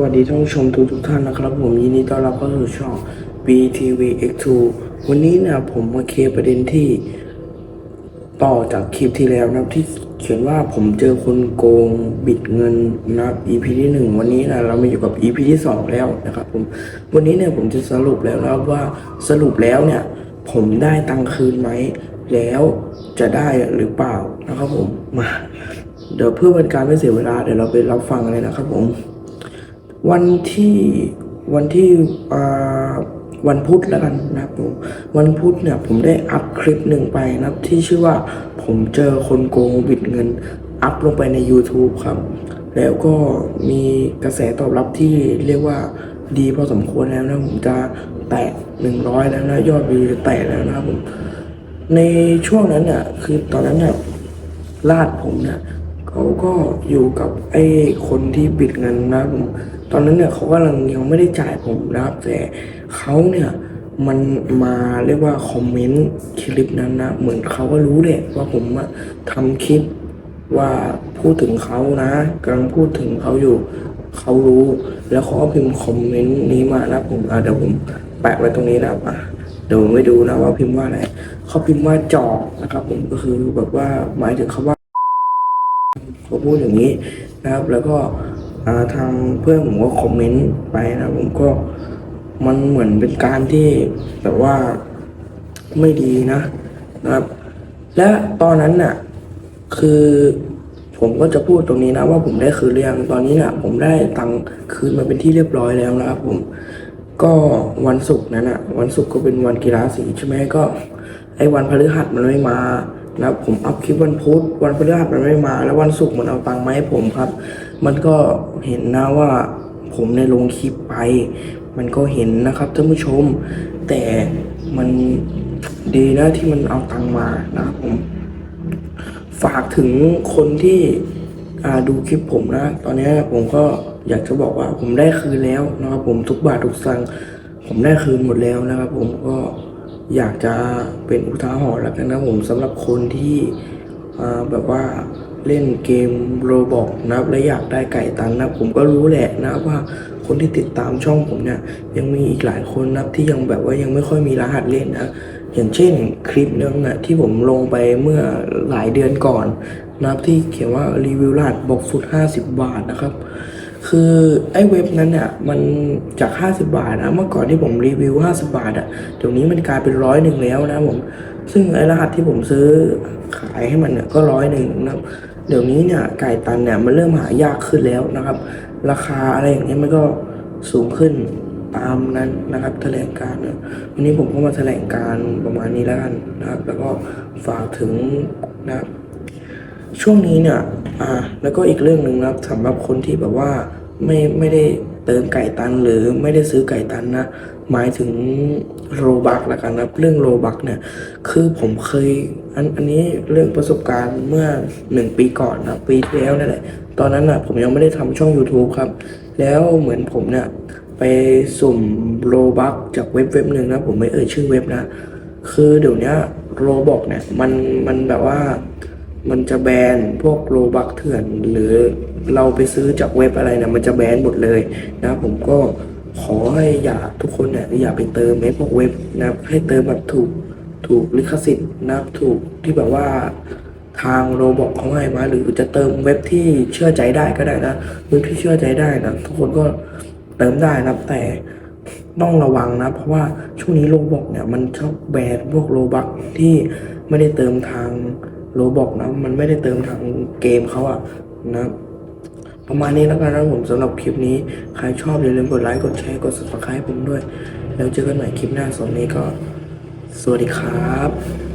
วัสดีท่านผู้ชมทุกทุกท่านนะครับ ผมยินดีต้อนรับเข้าสู่ช่อง BTV X2 วันนี้นะผมมาเคลียร์ประเด็นที่ ต่อจากคลิปที่แล้วนะที่เขียนว่าผมเจอคนโกงบิดเงินนะ EP ที่หนึ่งวันนี้นะเรามาอยู่กับ EP ที่สองแล้วนะครับผมวันนี้เนี่ยผมจะสรุปแล้วนะว่าสรุปแล้วเนี่ย ผมได้ตังค์คืนไหมแล้วจะได้หรือเปล่านะครับผมมาเดี๋ยวเพื่อเป็นการไม่เสียเวลาเดี๋ยวเราไปรับฟังเลยนะครับผม วันที่วันที่วันพุธแล้วกันนะครับผมวันพุธเนี่ยผมได้อัพคลิปหนึ่งไปนะครับ ที่ชื่อว่าผมเจอคนโกงบิดเงิน อัพลงไปใน YouTube ครับ แล้วก็มีกระแสตอบรับที่เรียกว่าดีพอสมควรแล้วนะผมจะแตะหนึ่งร้อยแล้วนะยอดวิวจะแตะแล้วนะครับผมในช่วงนั้นเนี่ยคือตอนนั้นเนี่ยลาดผมเนี่ยเขาก็อยู่กับไอ้คนที่บิดเงินนะครับผม ตอนนั้นเนี่ยเขากำลังยังไม่ได้จ่ายผมนะครับ แต่เขาเนี่ยมันมาเรียกว่าคอมเมนต์คลิปนั้นนะ เหมือนเขาก็รู้แหละว่าผมอะทำคลิปว่าพูดถึงเขานะกำลังพูดถึงเขาอยู่เขารู้ แล้วเขาก็พิมพ์คอมเมนต์นี้มานะผมอะเดี๋ยวผมแปะไว้ตรงนี้นะครับอะเดี๋ยวผมไปดูนะว่าพิมพ์ว่าอะไรเขาพิมพ์ว่าจอกนะครับ ผมก็คือแบบว่าหมายถึงเขาว่าเขาพูดอย่างนี้นะครับ แล้วก็ ทางเพื่อนผมก็คอมเมนต์ไปนะผมก็มันเหมือนเป็นการที่แบบว่าไม่ดีนะนะครับ และตอนนั้นน่ะ คือผมก็จะพูดตรงนี้นะ ว่าผมได้คืนเรียงตอนนี้เนี่ยผมได้ตังค์คืนมาเป็นที่เรียบร้อยแล้วนะครับผมก็วันศุกร์นั้นอะวันศุกร์ก็เป็นวันกีฬาสีใช่ไหมก็ ไอ้วันพฤหัสมันไม่มา นะครับผมอัพคลิปวันพุธวันพฤหัสมันไม่มา แล้ววันศุกร์มันเอาตังค์มาให้ผมครับ มันก็เห็นนะว่าผมในลงคลิปไป มันก็เห็นนะครับท่านผู้ชม แต่มันดีนะที่มันเอาตังค์มานะครับผม ฝากถึงคนที่ดูคลิปผมนะ ตอนนี้ผมก็อยากจะบอกว่าผมได้คืนแล้วนะครับผมทุกบาททุกสตังค์ผมได้คืนหมดแล้วนะครับผมก็ อยากจะเป็นอุทาหรณ์แล้วกันนะผมสำหรับคนที่แบบว่าเล่นเกมโรบอกนะครับและอยากได้ไก่ตันนะผมก็รู้แหละนะว่าคนที่ติดตามช่องผมเนี่ยยังมีอีกหลายคนนับที่ยังแบบว่ายังไม่ค่อยมีรหัสเล่นนะอย่างเช่นคลิปนึงนะที่ผมลงไปเมื่อหลายเดือนก่อนนะครับที่เขียนว่ารีวิวรหัสบอกฟุต50 บาทนะครับ คือไอ้เว็บนั้นเนี่ยมันจาก 50 บาทนะเมื่อก่อนที่ผมรีวิว 50 บาทอะเดี๋ยวนี้มันกลายเป็นร้อยหนึ่งแล้วนะผมซึ่งไอ้รหัสที่ผมซื้อขายให้มันเนี่ยก็ร้อยหนึ่งนะครับเดี๋ยวนี้เนี่ยไก่ตันเนี่ยมันเริ่มหายากขึ้นแล้วนะครับ ราคาอะไรอย่างเงี้ยมันก็สูงขึ้นตามนั้นนะครับแถลงการณ์นะวันนี้ผมก็มาแถลงการ์ประมาณนี้แล้วกันนะครับ แล้วก็ฝากถึงนะครับช่วงนี้เนี่ย อ่าแล้วก็อีกเรื่องหนึ่งนะครับสำหรับคนที่แบบว่าไม่ไม่ได้เติมไก่ตันหรือไม่ได้ซื้อไก่ตันนะ หมายถึงโรบักล้วกันนะเรื่องโรบักเนี่ย คือผมเคยอันอันนี้เรื่องประสบการณ์เมื่อหนึ่งปีก่อนนะปีที่แล้วนั่นแหละตอนนั้นอะผมยังไม่ได้ทำช่อง YouTube ครับ แล้วเหมือนผมเนี่ยไปสุ่มโรบักจากเว็บเว็บหนึ่งนะ ผมไม่เอ่ยชื่อเว็บนะ คือเดี๋ยวนี้โรบอกเนี่ยมันมันแบบว่า มันจะแบนพวกโรบักเถื่อน หรือเราไปซื้อจากเว็บอะไรนี่ยมันจะแบนหมดเลยนะผมก็ขอให้อย่าทุกคนเนี่ยอย่าไปเติมไอ้พวกเว็บนะให้เติมแบบถูกถูกลิขสิทธิ์นะถูกที่แบบว่าทางโรบอกเขาให้มาหรือจะเติมเว็บที่เชื่อใจได้ก็ได้นะเว็บที่เชื่อใจได้นะทุกคนก็เติมได้นะแต่ต้องระวังนะ เพราะว่าช่วงนี้โลบอกเนี่ยมันชอบแบนพวกโลบักที่ไม่ได้เติมทาง โลบอกนะ มันไม่ได้เติมทางเกมเขาอะนะ ประมาณนี้แล้วกันนะผมสำหรับคลิปนี้ ใครชอบอย่าลืมกดไลค์ กดแชร์ กด subscribe ผมด้วย แล้วเจอกันใหม่คลิปหน้าสำหรับนี้ก็ สวัสดีครับ